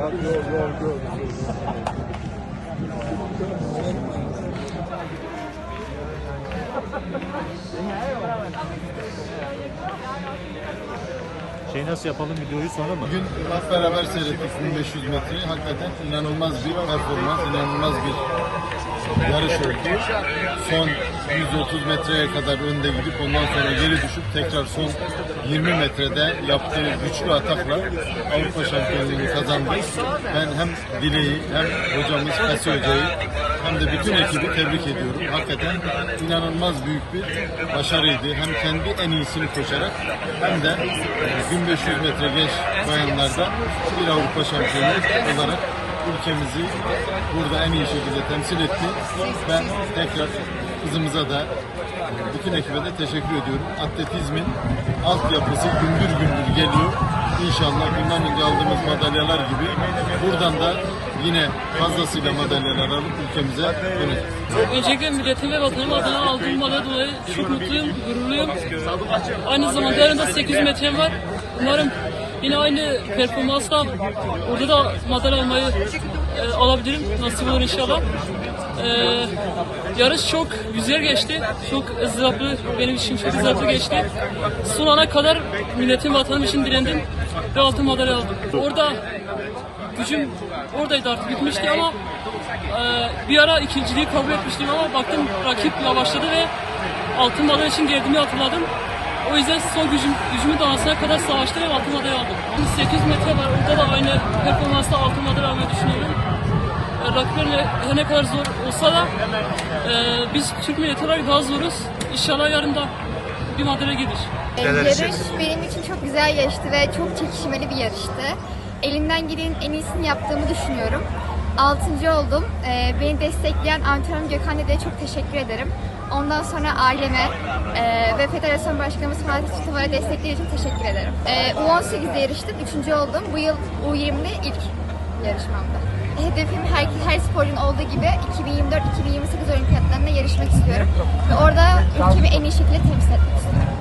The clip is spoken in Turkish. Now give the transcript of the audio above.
Şey nasıl yapalım videoyu sonra mı? Bugün hep beraber seyrettik 1500 metreyi. Hakikaten inanılmaz bir performans, inanılmaz bir yarış oldu. Son 130 metreye kadar önde gidip ondan sonra geri düşüp tekrar son 20 metrede yaptığı güçlü atakla Avrupa şampiyonluğunu kazandı. Ben hem Dileği hem hocamız Kasi Hoca'yı hem de bütün ekibi tebrik ediyorum. Hakikaten inanılmaz büyük bir başarıydı. Hem kendi en iyisini koşarak hem de e, 1500 metre genç bayanlarda bir Avrupa şampiyonu olarak ülkemizi burada en iyi şekilde temsil etti. Ben tekrar kızımıza da bütün ekibe de teşekkür ediyorum. Atletizmin altyapısı gümbür gümbür geliyor. İnşallah bundan önce aldığımız madalyalar gibi buradan da yine fazlasıyla madalyalar alıp ülkemize döneceğiz. Öncelikle milletim ve vatanım adına aldığım madalya dolayı çok mutluyum, gururluyum. Aynı zamanda yarın da 800 metrem var. Umarım yine aynı performansla orada da madalya almayı e, alabilirim. Nasip olur inşallah. E, yarış çok güzel geçti. Çok ızdıraplı, benim için çok ızdıraplı geçti. Son ana kadar milletim vatanım için direndim ve altın madalya aldım. Orada gücüm oradaydı artık bitmişti ama e, bir ara ikinciliği kabul etmiştim ama baktım rakip yavaşladı ve altın madalya için geldiğimi hatırladım. O yüzden son gücüm, gücümün donasına kadar savaştım ve altın madalya aldım. 8 metre var orada da aynı performansla altın madalya almayı düşünüyorum. Rakipler her ne kadar zor olsa da e, biz Türk milleti olarak daha zoruz. İnşallah yarın da bir madalya gelir. Yarış benim için çok güzel geçti ve çok çekişmeli bir yarıştı. Elimden gelenin en iyisini yaptığımı düşünüyorum. Altıncı oldum. Ee, beni destekleyen antrenörüm Gökhan Dede'ye çok teşekkür ederim. Ondan sonra aileme e, ve Federasyon Başkanımız Fatih Tutuvar'a destekleri için teşekkür ederim. Ee, U18'de yarıştım, üçüncü oldum. Bu yıl U20'de ilk yarışmamda. Hedefim her, her sporcunun olduğu gibi 2024-2028 olimpiyatlarında yarışmak istiyorum. Ve orada ülkemi en iyi şekilde temsil etmek istiyorum.